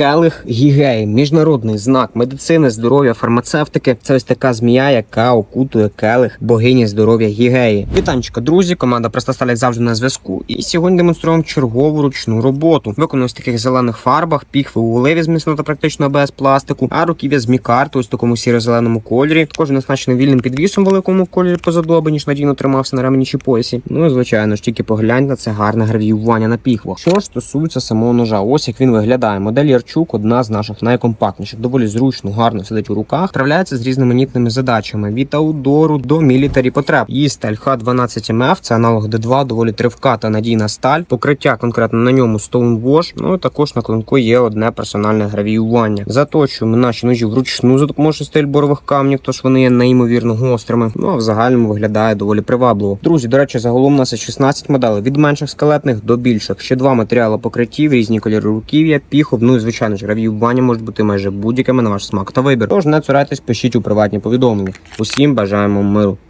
Келих гігей, міжнародний знак медицини, здоров'я, фармацевтики. Це ось така змія, яка окутує келих богині здоров'я гігеї. Вітанчика, друзі, команда Простосталь, як завжди на зв'язку. І сьогодні демонструємо чергову ручну роботу. Виконану з таких зелених фарбах, піхви у оливі зміцнено та практично без пластику, а руків'я з мікарту ось такому сіро-зеленому кольорі. Також оснащений вільним підвісом в великому кольорі позадоби, ніж надійно тримався на ремені чи поясі. Ну і звичайно ж тільки поглянь на це гарне гравіювання на піхвах. Що ж стосується самого ножа, ось як він виглядає. Модель Ярчук одна з наших найкомпактніших, доволі зручно, гарно сидить у руках. Справляється з різноманітними задачами від аудору до мілітарі потреб. Її сталь Х12МФ, це аналог Д2, доволі тривка та надійна сталь. Покриття конкретно на ньому Stonewash. Ну і також на клинку є одне персональне гравіювання. Заточуємо наші ножі вручну за допомогою шестильборових камнів, тож вони є неймовірно гострими. Ну а в загальному виглядає доволі привабливо. Друзі, до речі, загалом у нас 16 моделей від менших скелетних до більших. Ще два матеріали покриттів, різні кольори руків'я. Ну і звичайно ж гравіювання можуть бути майже будь-якими на ваш смак та вибір. Тож не цурайтесь, пишіть у приватні повідомлення. Усім бажаємо миру.